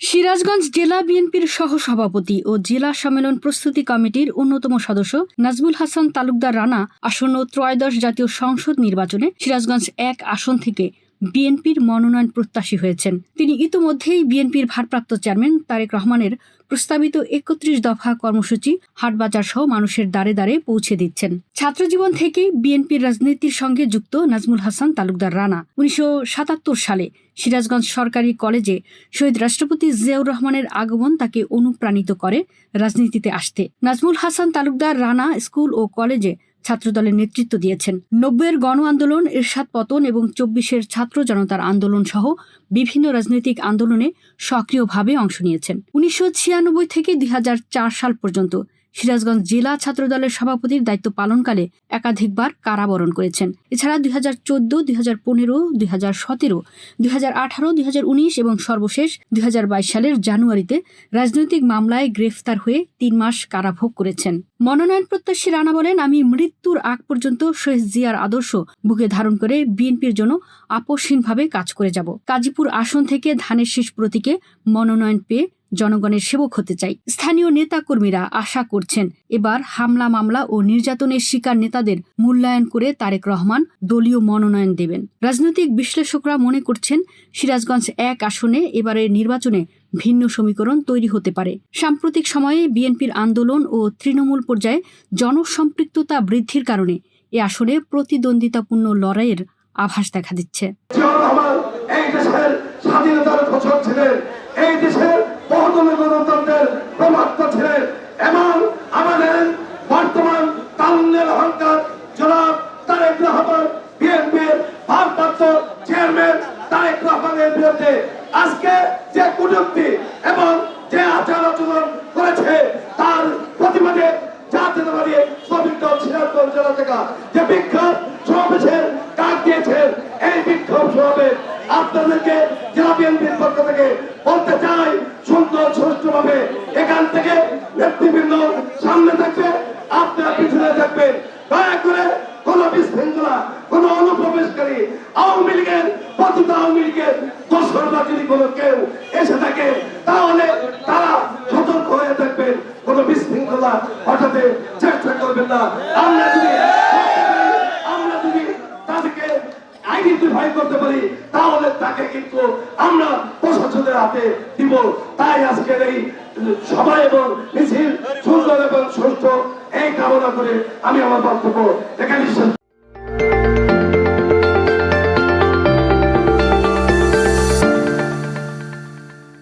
সিরাজগঞ্জ জেলা বিএনপির সহসভাপতি ও জেলা সম্মেলন প্রস্তুতি কমিটির অন্যতম সদস্য নাজমুল হাসান তালুকদার রানা আসন্ন ত্রয়োদশ জাতীয় সংসদ নির্বাচনে সিরাজগঞ্জ এক আসন থেকে বিএনপির মনোনয়ন প্রত্যাশী হয়েছেন। তিনি ইতোমধ্যেই বিএনপির ভারপ্রাপ্ত চেয়ারম্যান তারেক রহমানের প্রস্তাবিত একত্রিশ দফা কর্মসূচি হাটবাজার সহ মানুষের দ্বারে দ্বারে পৌঁছে দিচ্ছেন। ছাত্রজীবন থেকেই বিএনপির রাজনীতির সঙ্গে যুক্ত নাজমুল হাসান তালুকদার রানা। উনিশশো সাতাত্তর সালে সিরাজগঞ্জ সরকারি কলেজে শহীদ রাষ্ট্রপতি জিয়াউর রহমানের আগমন তাকে অনুপ্রাণিত করে রাজনীতিতে আসতে। নাজমুল হাসান তালুকদার রানা স্কুল ও কলেজে ছাত্রদলের নেতৃত্ব দিয়েছেন। নব্বইয়ের গণ আন্দোলন, এরশাদ পতন এবং চব্বিশের ছাত্র জনতার আন্দোলন সহ বিভিন্ন রাজনৈতিক আন্দোলনে সক্রিয়ভাবে অংশ নিয়েছেন। উনিশশো ছিয়ানব্বই থেকে দুই হাজার চার সাল পর্যন্ত সিরাজগঞ্জ জেলা ছাত্রদলের সভাপতির দায়িত্ব পালনকালে একাধিকবার কারাবরণ করেছেন। এছাড়া দুই হাজার চোদ্দ, দুই হাজার পনেরো, দুই হাজার সতেরো, দুই হাজার আঠারো, দুই হাজার উনিশ এবং সর্বশেষ দুই হাজার বাইশ সালের জানুয়ারিতে রাজনৈতিক মামলায় গ্রেফতার হয়ে তিন মাস কারাভোগ করেছেন। মনোনয়ন প্রত্যাশী রানা বলেন, আমি মৃত্যুর আগ পর্যন্ত শেখ জিয়ার আদর্শ বুকে ধারণ করে বিএনপির জন্য আপোষহীনভাবে কাজ করে যাব। কাজীপুর আসন থেকে ধানের শীষ প্রতীকে মনোনয়ন পেয়ে জনগণের সেবক হতে চাই। স্থানীয় নেতাকর্মীরা আশা করছেন এবার হামলা, মামলা ও নির্যাতনের শিকার নেতাদের মূল্যায়ন করে তারেক রহমান দলীয় মনোনয়ন দেবেন। রাজনৈতিক বিশ্লেষকরা মনে করছেন সিরাজগঞ্জ এক আসনে এবারের নির্বাচনে ভিন্ন সমীকরণ তৈরি হতে পারে। সাম্প্রতিক সময়ে বিএনপির আন্দোলন ও তৃণমূল পর্যায়ে জনসম্পৃক্ততা বৃদ্ধির কারণে এ আসনে প্রতিদ্বন্দ্বিতাপূর্ণ লড়াইয়ের আভাস দেখা দিচ্ছে। এই দেশের বহুদলীয় গণতন্ত্রের প্রমাত্ম ছিলেন এবং আমাদের বর্তমান তারুণ্যের অহংকার জনাব তারেক রহমান, বিএনপির ভারপ্রাপ্ত চেয়ারম্যান তারেক রহমানের বিরুদ্ধে আজকে যে কটূক্তি এবং যে আচার আচরণ করেছে, তার প্রতিবাদে জাতীয়তাবাদী শ্রমিক দল সিরাজগঞ্জ জেলা থেকে যে বিক্ষোভ সমাবেশের ডাক দিয়েছেন, এই বিক্ষোভ সমাবেশ আপনাদেরকে জেলা বিএনপির পক্ষ থেকে বলতে সুষ্ঠুভাবে এখান থেকে নেতৃবৃন্দ সামনে থাকবে আপনারা পিছনে থাকবেন। দয়া করে কোন বিশৃঙ্খলা, কোন অনুপ্রবেশকারী, আওয়ামী লীগের পতিত আওয়ামী লীগের দোসররা যদি কোনো কেউ এসে থাকে, তাহলে তারা সতর্ক হয়ে থাকবেন। কোন বিশৃঙ্খলা ঘটাতে চেষ্টা করবেন না। আমরা যদি আমরা যদি তাদেরকে আইডেন্টিফাই করতে পারি তাহলে তাকে কিন্তু আমরা প্রশাসনের হাতে দিব তাই আজকের এই সভা এবং মিছিল সুন্দর এবং সুস্থ এই কামনা করে আমি আমার বক্তব্য এখানে